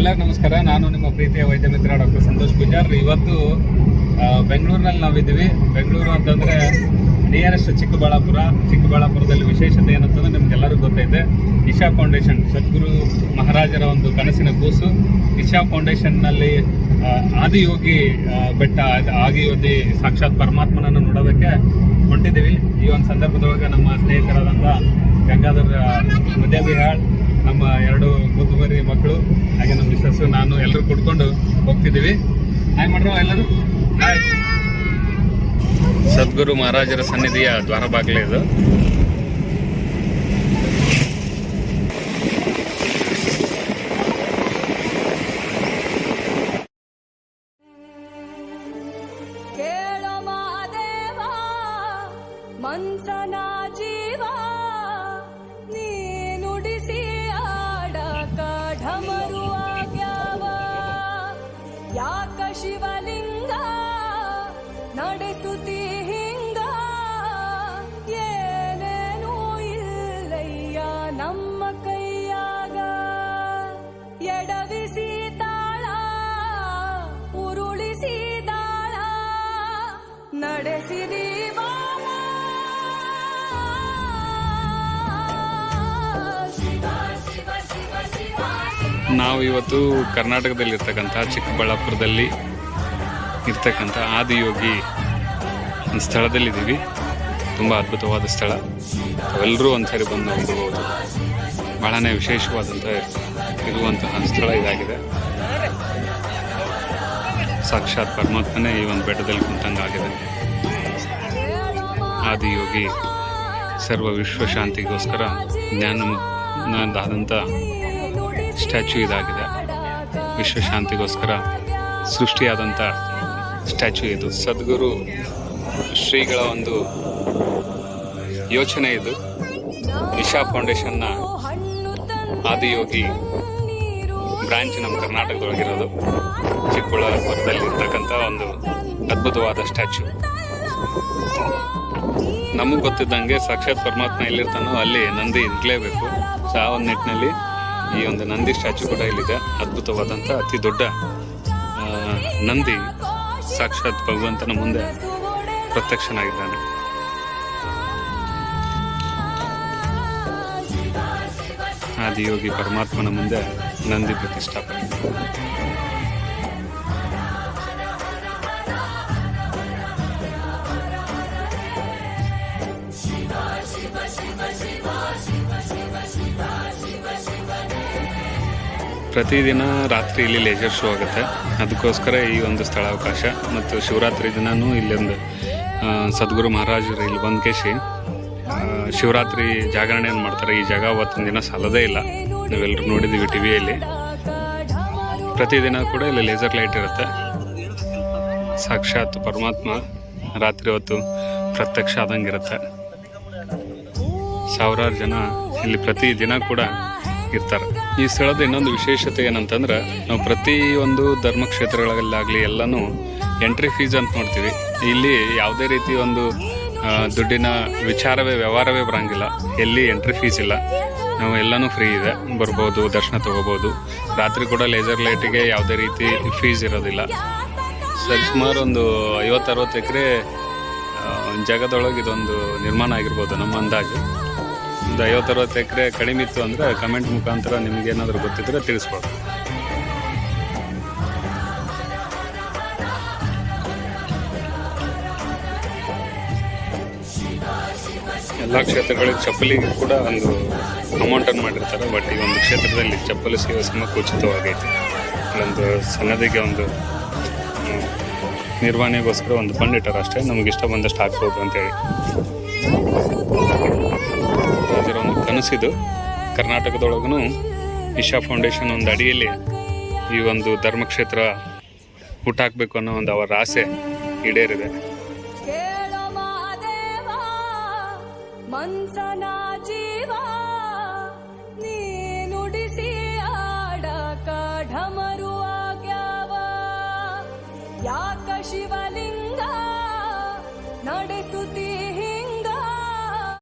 ಎಲ್ಲರಿಗೂ ನಮಸ್ಕಾರ. ನಾನು ನಿಮ್ಮ ಪ್ರೀತಿಯ ವೈದ್ಯ ಮಿತ್ರ ಡಾಕ್ಟರ್ ಸಂತೋಷ್ ಪೂಜಾರ್ ಇವತ್ತು ಬೆಂಗಳೂರಿನಲ್ಲಿ ನಾವಿದ್ದೀವಿ. ಬೆಂಗಳೂರು ಅಂತಂದ್ರೆ ನಿಯರೆಸ್ಟ್ ಚಿಕ್ಕಬಳ್ಳಾಪುರ. ಚಿಕ್ಕಬಳ್ಳಾಪುರದಲ್ಲಿ ವಿಶೇಷತೆ ಏನಂತಂದ್ರೆ ನಿಮ್ಗೆಲ್ಲರಿಗೂ ಗೊತ್ತೈತೆ. ಇಶಾ ಫೌಂಡೇಶನ್, ಸದ್ಗುರು ಮಹಾರಾಜರ ಒಂದು ಕನಸಿನ ಕೂಸು. ಇಶಾ ಫೌಂಡೇಶನ್ನಲ್ಲಿ ಆದಿಯೋಗಿ ಬೆಟ್ಟ ಆದ- ಆದಿಯೋಗಿ ಸಾಕ್ಷಾತ್ ಪರಮಾತ್ಮನನ್ನು ನೋಡೋದಕ್ಕೆ ಹೊಂಟಿದ್ದೀವಿ. ಈ ಒಂದು ಸಂದರ್ಭದೊಳಗೆ ನಮ್ಮ ಸ್ನೇಹಿತರಾದಂಥ ಗಂಗಾಧರ್ ಮದ್ಯಬಿಹಾಳ್ ನಮ್ಮ ಎರಡು ಕೂತುಬರಿ ಮಕ್ಕಳು, ಹಾಗೆ ನಮ್ಮ ಮಿಸ್ಸಸ್ ನಾನು ಎಲ್ಲರೂ ಕುಡ್ಕೊಂಡು ಹೋಗ್ತಿದ್ದೀವಿ. ಹಾಯ್ ಮಾಡ್ರೋ ಎಲ್ಲರೂ? ಸದ್ಗುರು ಮಹಾರಾಜರ ಸನ್ನಿಧಿಯ ದ್ವಾರ ಬಾಗಿಲು ಇದು. ನಡೆಸುತ್ತಿ ಹಿಂಗ ಏನೇನೂ ಇಲ್ಲಯ್ಯ, ನಮ್ಮ ಕೈಯಾಗ ಎಡವಿಸಿ ತಾಳ, ಉರುಳಿಸಿ ದಾಳ. ನಡೆಸಿದಿ ನಾವು ಇವತ್ತು ಕರ್ನಾಟಕದಲ್ಲಿರ್ತಕ್ಕಂಥ ಚಿಕ್ಕಬಳ್ಳಾಪುರದಲ್ಲಿ ಇರ್ತಕ್ಕಂಥ ಆದಿಯೋಗಿ ಒಂದು ಸ್ಥಳದಲ್ಲಿದ್ದೀವಿ. ತುಂಬ ಅದ್ಭುತವಾದ ಸ್ಥಳ. ಎಲ್ಲರೂ ಒಂದ್ಸರಿ ಬಂದು ನೋಡ್ಬೋದು. ಬಹಳನೇ ವಿಶೇಷವಾದಂಥ ಇರುವಂತಹ ಸ್ಥಳ ಇದಾಗಿದೆ. ಸಾಕ್ಷಾತ್ ಪರಮಾತ್ಮನೇ ಈ ಒಂದು ಬೆಟ್ಟದಲ್ಲಿ ಕುಂತಂಗಾಗಿದೆ. ಆದಿಯೋಗಿ ಸರ್ವ ವಿಶ್ವ ಶಾಂತಿಗೋಸ್ಕರ ಜ್ಞಾನದಾದಂಥ ಸ್ಟ್ಯಾಚ್ಯೂ ಇದಾಗಿದೆ. ವಿಶ್ವಶಾಂತಿಗೋಸ್ಕರ ಸೃಷ್ಟಿಯಾದಂಥ ಸ್ಟ್ಯಾಚ್ಯೂ ಇದು. ಸದ್ಗುರು ಶ್ರೀಗಳ ಒಂದು ಯೋಚನೆ ಇದು. ಇಶಾ ಫೌಂಡೇಶನ್ನ ಆದಿಯೋಗಿ ಬ್ರಾಂಚ್ ನಮ್ಮ ಕರ್ನಾಟಕದೊಳಗಿರೋದು. ಚಿಕ್ಕಬಳ್ಳಾಪುರದಲ್ಲಿ ಇರ್ತಕ್ಕಂಥ ಒಂದು ಅದ್ಭುತವಾದ ಸ್ಟ್ಯಾಚ್ಯೂ. ನಮಗೆ ಗೊತ್ತಿದ್ದಂಗೆ ಸಾಕ್ಷಾತ್ ಪರಮಾತ್ಮ ಎಲ್ಲಿರ್ತಾನೋ ಅಲ್ಲಿ ನಂದಿ ಇರಲೇಬೇಕು. ಸೊ ಆ ಒಂದು ನಿಟ್ಟಿನಲ್ಲಿ ಈ ಒಂದು ನಂದಿ ಸ್ಟ್ಯಾಚ್ಯೂ ಕೂಡ ಇಲ್ಲಿದೆ. ಅದ್ಭುತವಾದಂಥ ಅತಿ ದೊಡ್ಡ ನಂದಿ ಸಾಕ್ಷಾತ್ ಭಗವಂತನ ಮುಂದೆ ಪ್ರತ್ಯಕ್ಷನಾಗಿದ್ದಾನೆ. ಆದಿಯೋಗಿ ಪರಮಾತ್ಮನ ಮುಂದೆ ನಂದಿ ಪ್ರತಿಷ್ಠಾಪನೆ. ಪ್ರತಿದಿನ ರಾತ್ರಿ ಇಲ್ಲಿ ಲೇಜರ್ ಶೋ ಆಗುತ್ತೆ. ಅದಕ್ಕೋಸ್ಕರ ಈ ಒಂದು ಸ್ಥಳಾವಕಾಶ ಮತ್ತು ಶಿವರಾತ್ರಿ ದಿನವೂ ಇಲ್ಲೊಂದು ಸದ್ಗುರು ಮಹಾರಾಜರು ಇಲ್ಲಿ ಬಂದು ಕೇಸಿ ಶಿವರಾತ್ರಿ ಜಾಗರಣೆಯನ್ನು ಮಾಡ್ತಾರೆ. ಈ ಜಾಗ ಅವತ್ತಿನ ದಿನ ಸಲ್ಲದೇ ಇಲ್ಲ. ನಾವೆಲ್ಲರೂ ನೋಡಿದ್ದೀವಿ ಟಿ ವಿಯಲ್ಲಿ ಪ್ರತಿದಿನ ಕೂಡ ಇಲ್ಲಿ ಲೇಸರ್ ಲೈಟ್ ಇರುತ್ತೆ. ಸಾಕ್ಷಾತ್ ಪರಮಾತ್ಮ ರಾತ್ರಿ ಹೊತ್ತು ಪ್ರತ್ಯಕ್ಷ ಆದಂಗಿರುತ್ತೆ ಸಾವಿರಾರು ಜನ ಇಲ್ಲಿ ಪ್ರತಿ ದಿನ ಕೂಡ ಇರ್ತಾರೆ. ಈ ಸ್ಥಳದ ಇನ್ನೊಂದು ವಿಶೇಷತೆ ಏನಂತಂದ್ರೆ, ನಾವು ಪ್ರತಿ ಒಂದು ಧರ್ಮಕ್ಷೇತ್ರಗಳಲ್ಲಾಗಲಿ ಎಲ್ಲನೂ ಎಂಟ್ರಿ ಫೀಸ್ ಅಂತ ನೋಡ್ತೀವಿ. ಇಲ್ಲಿ ಯಾವುದೇ ರೀತಿ ಒಂದು ದುಡ್ಡಿನ ವಿಚಾರವೇ, ವ್ಯವಹಾರವೇ ಬರಂಗಿಲ್ಲ. ಎಲ್ಲಿ ಎಂಟ್ರಿ ಫೀಸ್ ಇಲ್ಲ. ನಾವು ಎಲ್ಲನೂ ಫ್ರೀ ಇದೆ. ಬರ್ಬೋದು, ದರ್ಶನ ತಗೋಬೋದು. ರಾತ್ರಿ ಕೂಡ ಲೇಸರ್ ಲೈಟಿಗೆ ಯಾವುದೇ ರೀತಿ ಫೀಸ್ ಇರೋದಿಲ್ಲ. ಸರಿ, ಸುಮಾರು ಒಂದು ಐವತ್ತು, ಅರವತ್ತು ಎಕರೆ ಜಾಗದೊಳಗೆ ಇದೊಂದು ನಿರ್ಮಾಣ ಆಗಿರ್ಬೋದು ನಮ್ಮ ಅಂದಾಜು. ಒಂದು ಐವತ್ತು ಅರವತ್ತು ಎಕರೆ ಕಡಿಮೆ ಇತ್ತು ಅಂದರೆ ಕಮೆಂಟ್ ಮುಖಾಂತರ ನಿಮ್ಗೆ ಏನಾದರೂ ಗೊತ್ತಿದ್ರೆ ತಿಳಿಸ್ಬೋದು ಎಲ್ಲ ಕ್ಷೇತ್ರಗಳಿಗೆ ಚಪ್ಪಲಿಗೆ ಕೂಡ ಒಂದು ಅಮೌಂಟನ್ನು ಮಾಡಿರ್ತಾರೆ. ಬಟ್ ಈ ಒಂದು ಕ್ಷೇತ್ರದಲ್ಲಿ ಚಪ್ಪಲಿ ಸೇವೆ ಸಮಕ್ಕೆ ಉಚಿತವಾಗೈತೆ ಇಲ್ಲೊಂದು ಸಣ್ಣದಿಗೆ ಒಂದು ನಿರ್ವಹಣೆಗೋಸ್ಕರ ಒಂದು ಫಂಡ್ ಅಷ್ಟೇ ನಮಗಿಷ್ಟ ಬಂದಷ್ಟು ಹಾಕ್ಬೋದು ಅಂತೇಳಿ. ರಾಜರ ಒಂದು ಕನಸಿದು ಕರ್ನಾಟಕದೊಳಗೂ ಇಶಾ ಫೌಂಡೇಶನ್ ಒಂದು ಅಡಿಯಲ್ಲಿ ಈ ಒಂದು ಧರ್ಮಕ್ಷೇತ್ರ ಹುಟ್ಟಾಕಬೇಕು ಅನ್ನೋ ಒಂದು ಅವರ ಆಸೆ ಈಡೇರಿದೆ. ಶಿವಲಿಂಗ